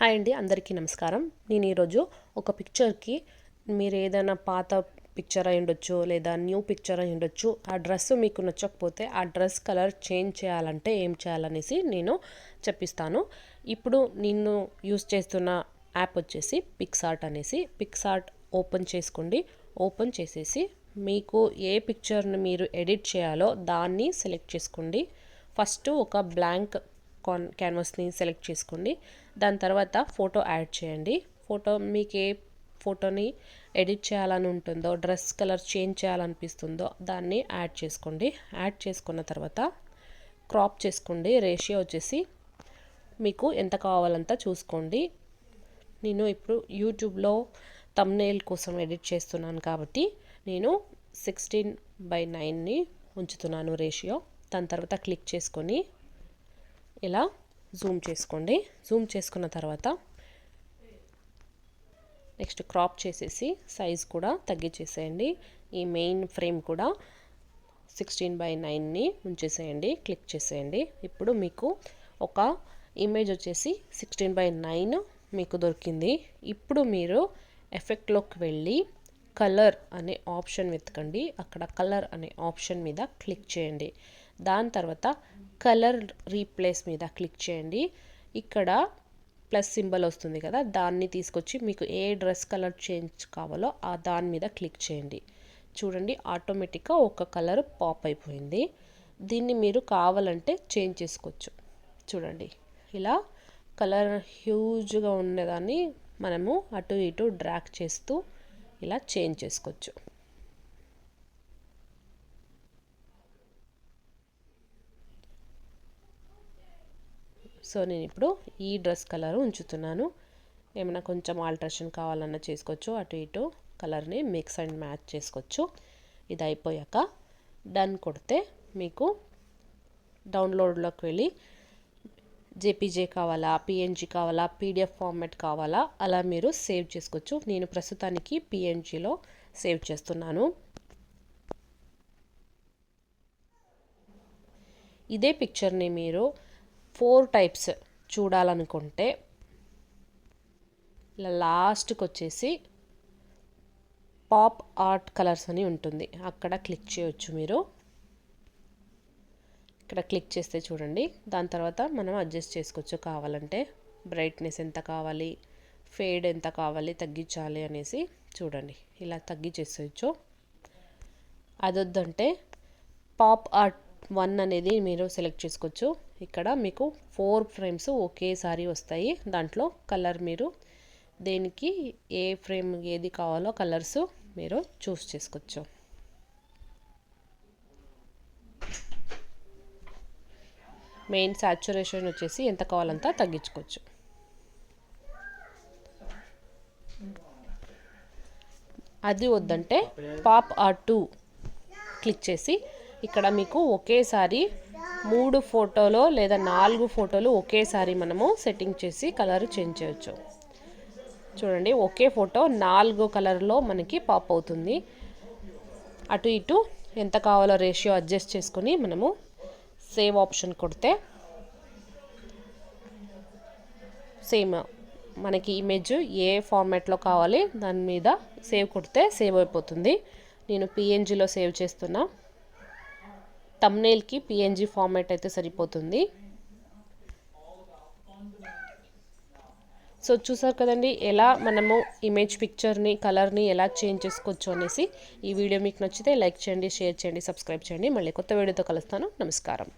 Hi అండి అందరికీ నమస్కారం. నేను ఈరోజు ఒక పిక్చర్కి మీరు ఏదైనా పాత పిక్చర్ అయి ఉండొచ్చు లేదా న్యూ పిక్చర్ అయి ఉండొచ్చు ఆ డ్రెస్ మీకు నచ్చకపోతే ఆ డ్రెస్ కలర్ చేంజ్ చేయాలంటే ఏం చేయాలనేసి నేను చెప్పిస్తాను. ఇప్పుడు నేను యూస్ చేస్తున్న యాప్ వచ్చేసి పిక్సార్ట్ అనేసి పిక్సార్ట్ ఓపెన్ చేసుకోండి. ఓపెన్ చేసేసి మీకు ఏ పిక్చర్ని మీరు ఎడిట్ చేయాలో దాన్ని సెలెక్ట్ చేసుకోండి. ఫస్ట్ ఒక బ్లాంక్ కాన్ క్యాన్వాస్ని సెలెక్ట్ చేసుకోండి. దాని తర్వాత ఫోటో యాడ్ చేయండి. ఫోటో మీకు ఏ ఫోటోని ఎడిట్ చేయాలని ఉంటుందో డ్రెస్ కలర్ చేంజ్ చేయాలనిపిస్తుందో దాన్ని యాడ్ చేసుకోండి. యాడ్ చేసుకున్న తర్వాత క్రాప్ చేసుకోండి. రేషియో వచ్చేసి మీకు ఎంత కావాలంత చూసుకోండి. నేను ఇప్పుడు యూట్యూబ్లో తమ్నేల్ కోసం ఎడిట్ చేస్తున్నాను కాబట్టి నేను సిక్స్టీన్ బై నైన్ని ఉంచుతున్నాను రేషియో. దాని తర్వాత క్లిక్ చేసుకొని ఇలా జూమ్ చేసుకోండి. జూమ్ చేసుకున్న తర్వాత నెక్స్ట్ క్రాప్ చేసేసి సైజ్ కూడా తగ్గించేసేయండి. ఈ మెయిన్ ఫ్రేమ్ కూడా సిక్స్టీన్ బై నైన్ని ఉంచేసేయండి. క్లిక్ చేసేయండి. ఇప్పుడు మీకు ఒక ఇమేజ్ వచ్చేసి సిక్స్టీన్ బై నైన్ మీకు దొరికింది. ఇప్పుడు మీరు ఎఫెక్ట్లోకి వెళ్ళి కలర్ అనే ఆప్షన్ వెతకండి. అక్కడ కలర్ అనే ఆప్షన్ మీద క్లిక్ చేయండి. దాని తర్వాత కలర్ రీప్లేస్ మీద క్లిక్ చేయండి. ఇక్కడ ప్లస్ సింబల్ వస్తుంది కదా దాన్ని తీసుకొచ్చి మీకు ఏ డ్రెస్ కలర్ చేంజ్ కావాలో ఆ దాని మీద క్లిక్ చేయండి. చూడండి ఆటోమేటిక్గా ఒక కలర్ పాప్ అయిపోయింది. దీన్ని మీరు కావాలంటే చేంజ్ చేసుకోవచ్చు. చూడండి ఇలా కలర్ హ్యూజ్గా ఉండేదాన్ని మనము అటు ఇటు డ్రాక్ చేస్తూ ఇలా చేంజ్ చేసుకోవచ్చు. సో నేను ఇప్పుడు ఈ డ్రెస్ కలర్ ఉంచుతున్నాను. ఏమైనా కొంచెం ఆల్ట్రేషన్ కావాలన్నా చేసుకోవచ్చు. అటు ఇటు కలర్ని మిక్స్ అండ్ మ్యాచ్ చేసుకోవచ్చు. ఇది అయిపోయాక డన్ కొడితే మీకు డౌన్లోడ్లోకి వెళ్ళి జేపీజే కావాలా పిఎన్జీ కావాలా పీడిఎఫ్ ఫార్మాట్ కావాలా అలా మీరు సేవ్ చేసుకోవచ్చు. నేను ప్రస్తుతానికి పిఎన్జీలో సేవ్ చేస్తున్నాను. ఇదే పిక్చర్ని మీరు ఫోర్ టైప్స్ చూడాలనుకుంటే ఇలా లాస్ట్కి వచ్చేసి పాప్ ఆర్ట్ కలర్స్ అని ఉంటుంది. అక్కడ క్లిక్ చేయొచ్చు మీరు. ఇక్కడ క్లిక్ చేస్తే చూడండి. దాని తర్వాత మనం అడ్జస్ట్ చేసుకోవచ్చు కావాలంటే. బ్రైట్నెస్ ఎంత కావాలి? ఫేడ్ ఎంత కావాలి? తగ్గించాలి అనేసి చూడండి. ఇలా తగ్గించేసేయచ్చు అదొద్దంటే పాప్ ఆర్ట్ వన్ అనేది మీరు సెలెక్ట్ చేసుకోవచ్చు. ఇక్కడ మీకు ఫోర్ ఫ్రేమ్స్ ఒకేసారి వస్తాయి. దాంట్లో కలర్ మీరు దేనికి ఏ ఫ్రేమ్ ఏది కావాలో కలర్స్ మీరు చూస్ చేసుకోవచ్చు. మెయిన్ సాచురేషన్ వచ్చేసి ఎంత కావాలంతా తగ్గించుకోవచ్చు. అది వద్దంటే పాప్ ఆర్ టూ క్లిక్ చేసి ఇక్కడ మీకు ఒకేసారి మూడు ఫోటోలో లేదా నాలుగు ఫోటోలు ఒకేసారి మనము సెట్టింగ్ చేసి కలర్ చేంజ్ చేయొచ్చు. చూడండి ఒకే ఫోటో నాలుగు కలర్లో మనకి పాప్ అవుతుంది. అటు ఇటు ఎంత కావాలో రేషియో అడ్జస్ట్ చేసుకుని మనము సేవ్ ఆప్షన్ కొడితే సేమ్ మనకి ఇమేజ్ ఏ ఫార్మాట్లో కావాలి దాని మీద సేవ్ కొడితే సేవ్ అయిపోతుంది. నేను పిఎన్జిలో సేవ్ చేస్తున్నా. తమ్నేల్కి పిఎన్జి ఫార్మాట్ అయితే సరిపోతుంది. సో చూసారు కదండి ఎలా మనము ఇమేజ్ పిక్చర్ని కలర్ని ఎలా చేంజ్ చేసుకోవచ్చు అనేసి ఈ వీడియో మీకు నచ్చితే లైక్ చేయండి షేర్ చేయండి సబ్స్క్రైబ్ చేయండి. మళ్ళీ కొత్త వీడియోతో కలుస్తాను. నమస్కారం.